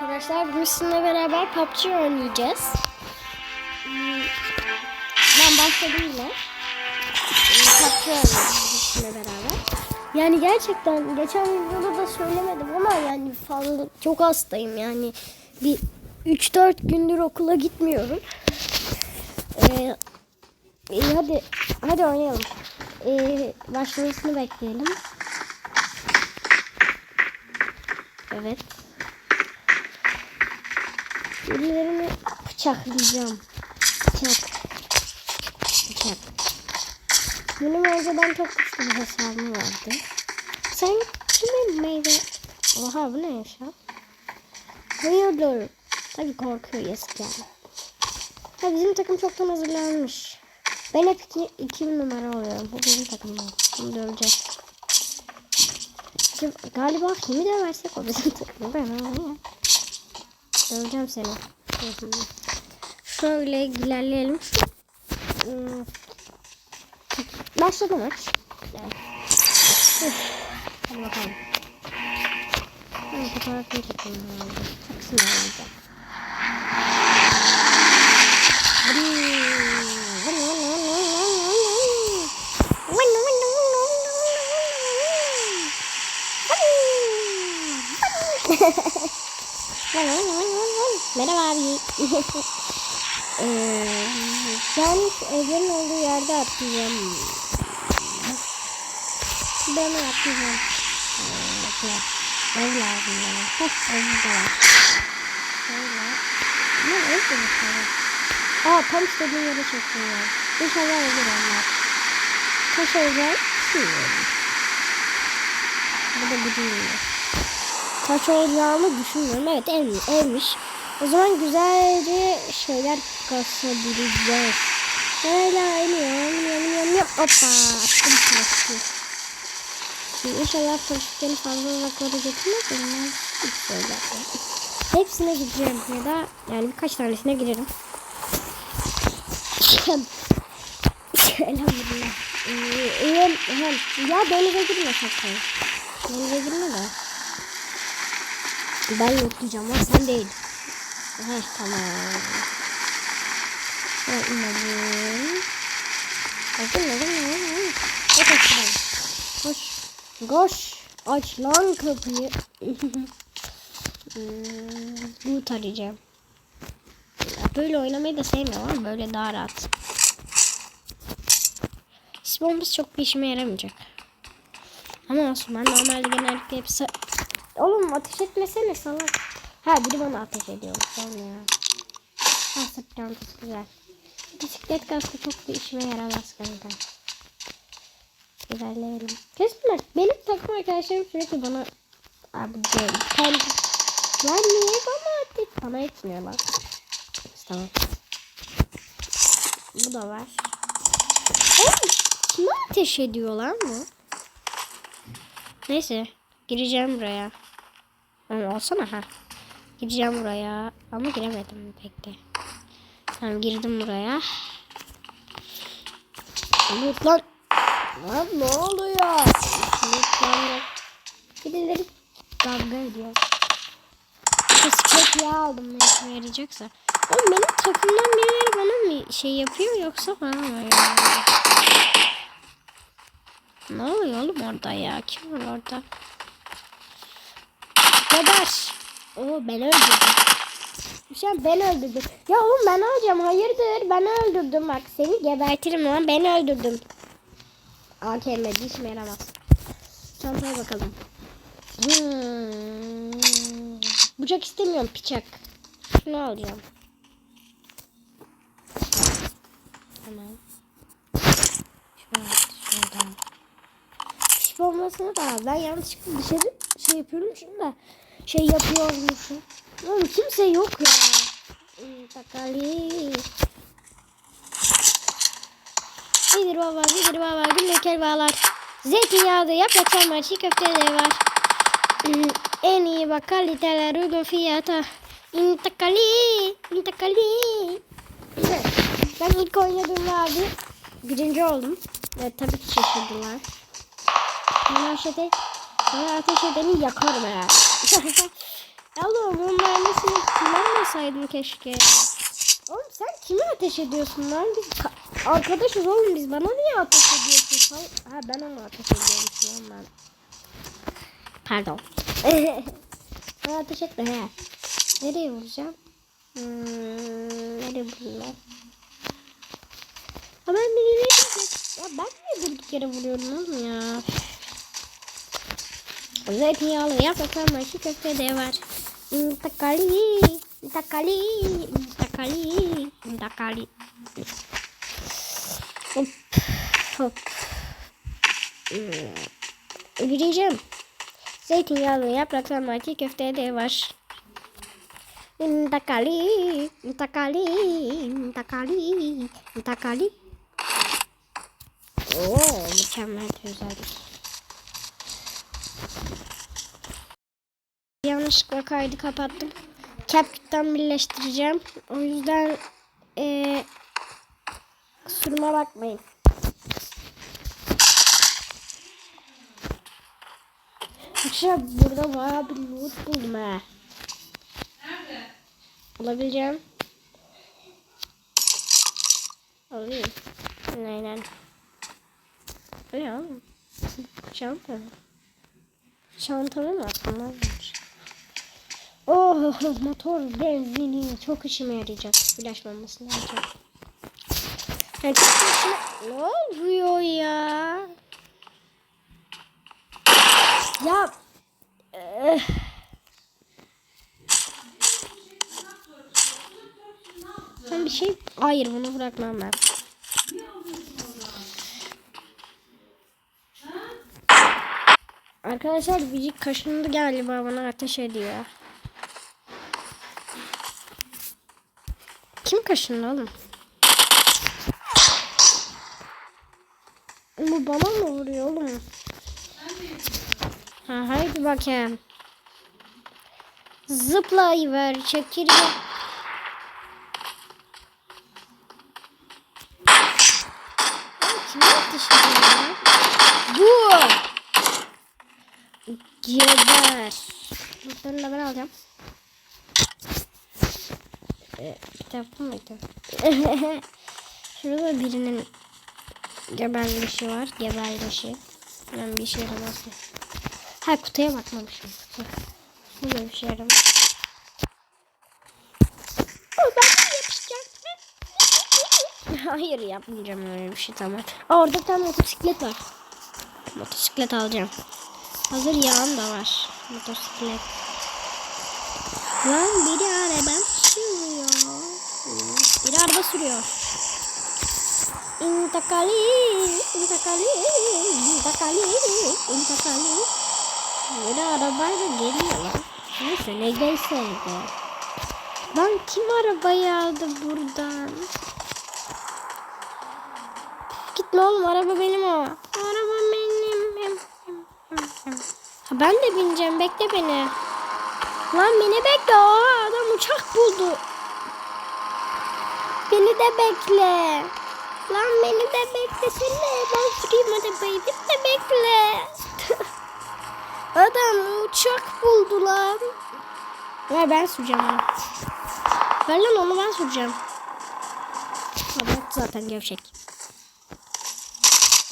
arkadaşlar. Bugün sizinle beraber PUBG oynayacağız. Hmm, Ben başladım yine. Ee, PUBG oynayacağız sizinle beraber. Yani gerçekten geçen videoda da söylemedim ama yani fazla çok hastayım yani. Bir 3-4 gündür okula gitmiyorum. Ee, iyi, hadi hadi oynayalım. Ee, başlamasını bekleyelim. Evet. Birilerini bıçaklayacağım. Bıçak. Bıçak. Benim önceden çok güçlü bir hesabım vardı. Sen kimin meyve... Oha bu ne yaşa? Hayırdır? Tabii korkuyor yazık yani. Ha bizim takım çoktan hazırlanmış. Ben hep iki, numara oluyorum. Bu bizim takımda. Bunu döveceğiz. Galiba kimi döversek o bizim takımda. Ben ya. Döveceğim seni. Şöyle ilerleyelim. Hmm. Başladı maç. Hadi bakalım. Ben fotoğrafını çekeyim herhalde. Çok sinir olacak. Hadi. Merhaba abi. ee, ben evlerin olduğu yerde atlayacağım. Ben bekle. Ev lazım bana. Heh, ev burada var. Şöyle. Ne ev de mi? Aa tam istediğim yere çekiyor. İnşallah olur onlar. Kaç olacak? Şey olur. Bu da bu değil. Kaç olacağımı düşünmüyorum. Evet evmiş. evmiş. O zaman güzelce şeyler kasabiliriz. Böyle iniyorum, iniyorum, iniyorum. Hoppa. Attım paraşütü. Şimdi inşallah paraşütlerini fazla uzaklara getirmez. Onlar hiç böyle Hepsine gideceğim ya da yani birkaç tanesine girerim. Elhamdülillah. Ya denize girme sakın. Denize girme de. Ben yoklayacağım ama sen değil. Heh tamam. Şöyle inelim. Bakın ne ne Koş aşağıdan. Koş. Koş. Aç lan kapıyı. bu arayacağım. Böyle oynamayı da sevmiyorum ama böyle daha rahat. Bombası çok bir işime yaramayacak. Ama olsun ben normalde genellikle hepsi... Oğlum ateş etmesene salak. Ha biri bana ateş ediyor. Sonra ya. Ha sırt çantası güzel. Bisiklet kaskı çok bir işime yaramaz kanka. İlerleyelim. Kesinler benim takım arkadaşlarım sürekli bana abi böyle kendi lan niye bana ateş bana etmiyorlar. Tamam. Bu da var. Oğlum kime ateş ediyor lan bu? Neyse gireceğim buraya. Ama olsana ha. Gireceğim buraya. Ama giremedim pek de. Tamam girdim buraya. Umut lan. Lan ne oluyor? Umut lan. Birileri kavga ediyor. Bisiklet yağı aldım ne işime yarayacaksa. Oğlum benim takımdan birileri bana mı şey yapıyor yoksa bana mı? Ya? Ne oluyor oğlum orada ya? Kim var orada? Geber. Oo ben öldürdüm. Sen ben öldürdüm. Ya oğlum ben alacağım. Hayırdır? Ben öldürdüm bak. Seni gebertirim lan. Ben öldürdüm. AKM işime yaramaz. Çantaya bakalım. Hmm. Bıçak istemiyorum. Bıçak. Şunu alacağım. Tamam. Şöyle, şuradan. Piş olmasına da ben yanlışlıkla dışarı şey yapıyorum şimdi de şey yapıyormuşum. Oğlum kimse yok ya. Takali. Nedir baba, nedir baba, güllek bağlar. Zeytinyağı da yaprak var, çiğ köfte de var. En iyi bak kaliteler uygun fiyata. İntakali, intakali. Ben ilk oynadığımda abi birinci oldum. Ve tabii ki şaşırdılar. Bana ateş, bana ateş edeni yakarım herhalde. Oğlum bunlar nasıl alsaydım keşke. Oğlum sen kime ateş ediyorsun lan? Biz ka- arkadaşız oğlum biz. Bana niye ateş ediyorsun? Ha ben ona ateş ediyormuşum lan ben. Pardon. Bana ateş etme he. Nereye vuracağım? Hmm, nereye ben? Ha ben beni ne Ya ben niye durduk yere vuruyorum oğlum ya? Zeytinyağlı yapraklarla şu köfte de var. Takali, takali, takali, takali. Hop, hop. Gireceğim. Zeytinyağlı yapraklarla çiğ köfte de var. Takali, takali, takali, takali. Oo, mükemmel güzelmiş. Yanlışlıkla kaydı kapattım. CapCut'tan birleştireceğim. O yüzden eee kusuruma bakmayın. Arkadaşlar burada bayağı bir loot buldum ha. Alabileceğim. Alayım. Aynen. Ne oğlum? Çanta mı? Çantamı mı attım? Oh motor benzini çok işime yarayacak. Flash bombası lazım. Yani. Ne oluyor ya? Ya... Eh. Sen bir şey... Hayır bunu bırakmam ben. Arkadaşlar biri kaşındı galiba bana ateş ediyor. Kaşındı oğlum? Bu bana mı vuruyor oğlum? Ha, haydi bakayım. Zıplayıver çekirge. Bu. Geber. Bunları da ben alacağım. Ee, kitap mıydı? Şurada birinin gebermişi var. Gebermişi. Ben bir şey yaramaz. Ha kutuya bakmamışım. Kutu. Burada bir şey yaramaz. Hayır yapmayacağım öyle bir şey tamam. Aa, orada tane motosiklet var. Motosiklet alacağım. Hazır yağım da var. Motosiklet. Lan biri araba. Biri araba sürüyor. İntakali, intakali, intakali, intakali. Biri arabayla geliyor lan. Neyse ne gelseydi. Lan kim arabayı aldı buradan? Gitme oğlum araba benim o. Araba benim. Ha, ben de bineceğim bekle beni. Lan beni bekle. Aa, adam uçak buldu. Beni de bekle. Lan beni de beklesene. Ben süreyim arabayı. Beni de bekle. adam uçak buldu lan. Ver ben süreceğim. Ver lan onu ben süreceğim. Bak zaten gevşek.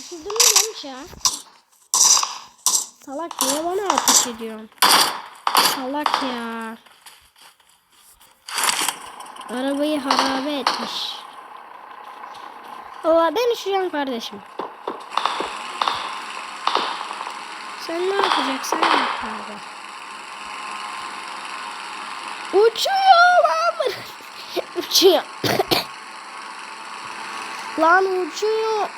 Sürdün mü lan uçağı? Salak niye bana ateş ediyorsun? Salak ya. Arabayı harabe etmiş. Valla ben üşüyorum kardeşim. Sen ne yapacaksın yap abi. Uçuyor lan. uçuyor. lan uçuyor.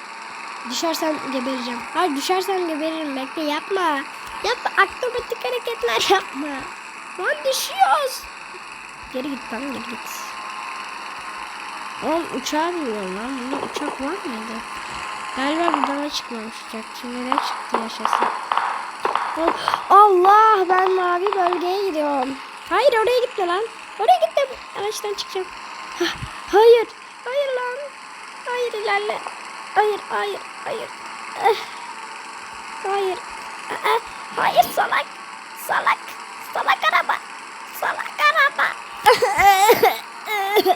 Düşersem gebereceğim. Hayır düşersem geberirim. Bekle yapma. Yapma. Akrobatik hareketler yapma. Lan düşüyoruz. Geri git lan geri git. Oğlum uçağa biniyorum lan. Bunda uçak var mıydı? Galiba buradan çıkmamış uçak. Şimdi ne çıktı yaşasın. Oğlum, Allah ben mavi bölgeye gidiyorum. Hayır oraya gitme lan. Oraya gitme. Araçtan çıkacağım. Hayır. Hayır lan. Hayır ilerle. Hayır, hayır, hayır. Eh. Hayır. Aa, hayır salak. Salak. Salak araba. Salak araba.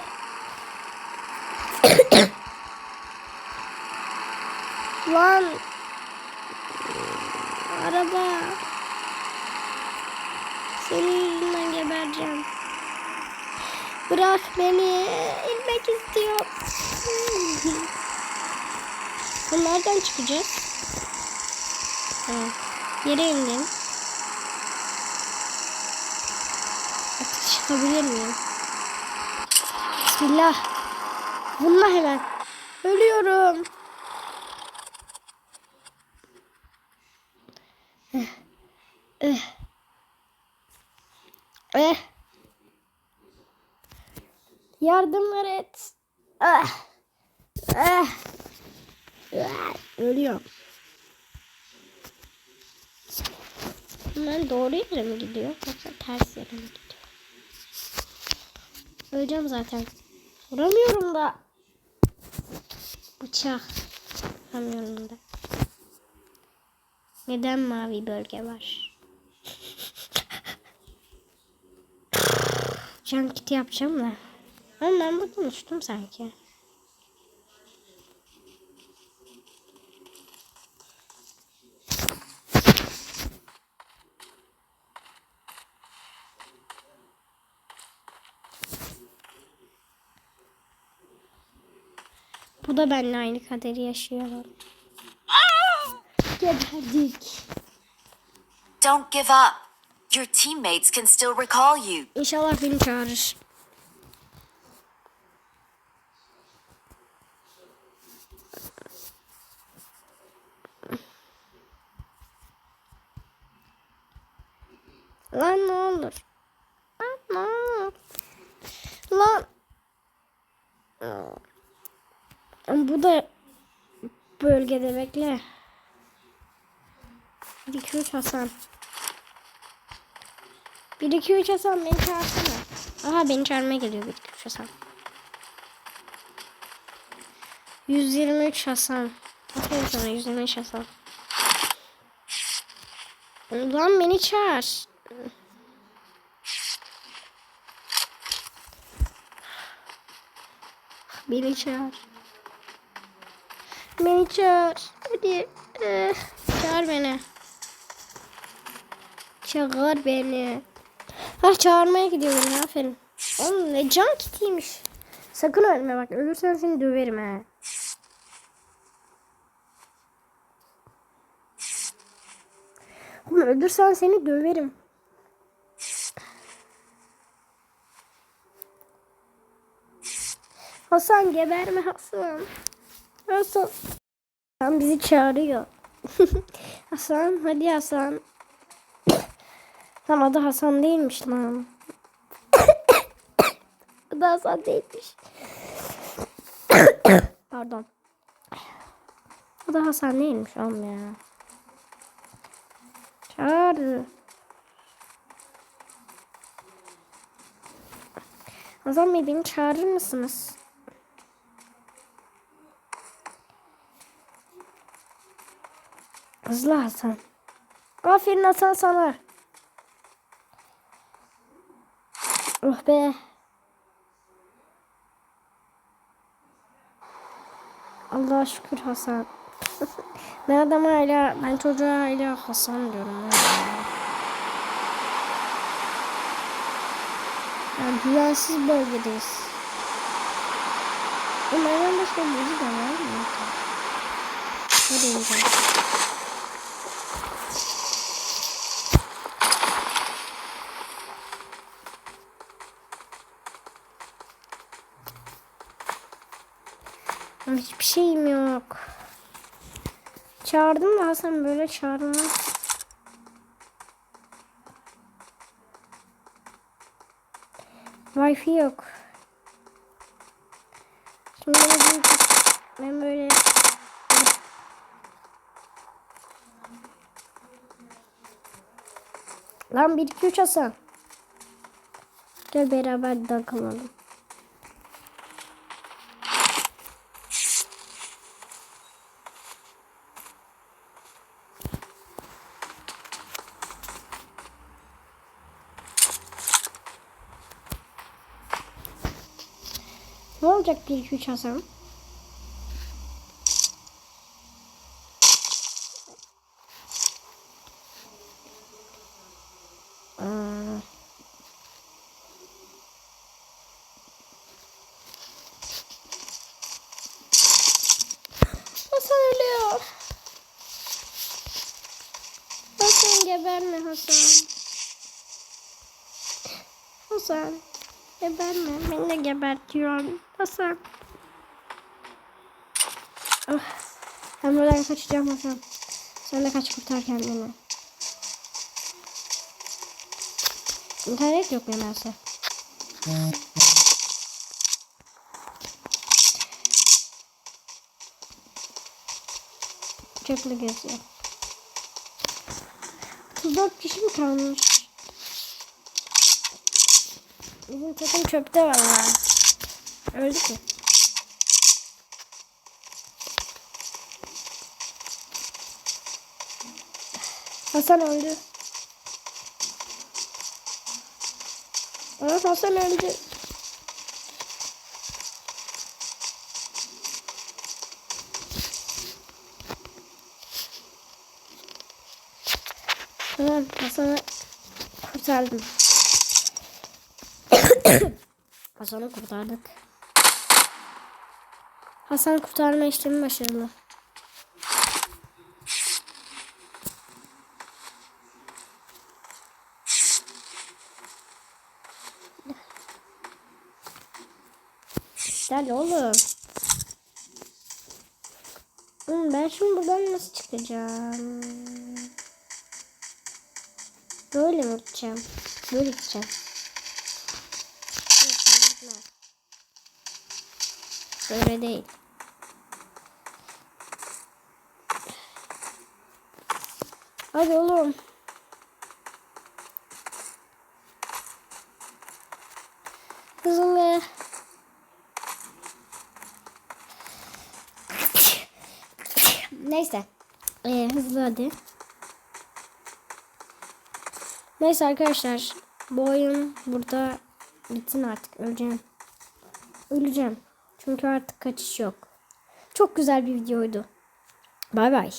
lan. Araba. Senin yüzünden gebereceğim. Bırak beni. İnmek istiyor. Bunlardan çıkacağız. Ha, yere indim. Artık çıkabilir miyim? Bismillah. Bununla hemen. Ölüyorum. Yardımlar et. Ah. Ah. Ah. Ölüyorum. Ben doğru yere mi gidiyor yoksa ters yere mi gidiyor? Öleceğim zaten. Vuramıyorum da. Bıçak. Vuramıyorum da. Neden mavi bölge var? Can kiti yapacağım da. Ama ben burada unuttum sanki. Bu da benimle aynı kaderi yaşıyor. Geberdik. Don't give up. Your teammates can still recall you. İnşallah beni çağırır. Lan ne olur. Lan ne olur. Lan. Bu da bölgede bekle. 1 2 3 Hasan. 1 2 3 Hasan beni çağırsana. Aha beni çağırmaya geliyor 1 2 3 Hasan. 123 Hasan. Aferin sana 123 Hasan. Ulan beni çağır. Beni çağır. Beni çağır. Hadi. Eh, çağır beni. Çağır beni. Ha çağırmaya gidiyorum aferin. Oğlum ne can kitiymiş. Sakın ölme bak. Ölürsen seni döverim ha. Oğlum öldürsen seni döverim. Hasan geberme Hasan. Hasan. Hasan bizi çağırıyor. Hasan hadi Hasan. Tam adı Hasan değilmiş lan. adı Hasan değilmiş. Pardon. Adı Hasan değilmiş oğlum ya. Çağırdı. Hasan Bey beni çağırır mısınız? Hızlı Hasan. Aferin Hasan sana. Oh be. Allah'a şükür Hasan. ben adama hala, ben çocuğa hala Hasan diyorum. ya. Yani güvensiz bölgedeyiz. Umarım başka biri de var mı? Hadi ineceğim. Ama Hiçbir şeyim yok. Çağırdım da Hasan böyle çağırmaz. Wi-Fi yok. Şimdi ben, ben böyle Lan 1 2 3 Hasan. Gel beraber takılalım. Ne olacak 1-2-3 hasarım? geberme Hasan. Hasan. Geberme. Beni de gebertiyorsun. Hasan. Ah. Ben buradan kaçacağım Hasan. Sen de kaç kurtar kendini. İnternet yok nedense. Çöple geziyor. 34 kişi mi kalmış? Bizim takım çöpte valla. Öldü ki. Hasan öldü. Evet Hasan öldü. Tamam Hasan'ı kurtardım. Hasan'ı kurtardık. Hasan kurtarma işlemi başarılı. Gel oğlum. Oğlum ben şimdi buradan nasıl çıkacağım? Böyle mi gideceğim? Böyle gideceğim. Yok, böyle gitmem. Böyle değil. Hadi oğlum. Hızlı. Neyse. Ee, hızlı hadi. Neyse arkadaşlar. Bu oyun burada bitsin artık. Öleceğim. Öleceğim. Çünkü artık kaçış yok. Çok güzel bir videoydu. Bay bay.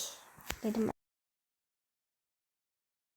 Dedim.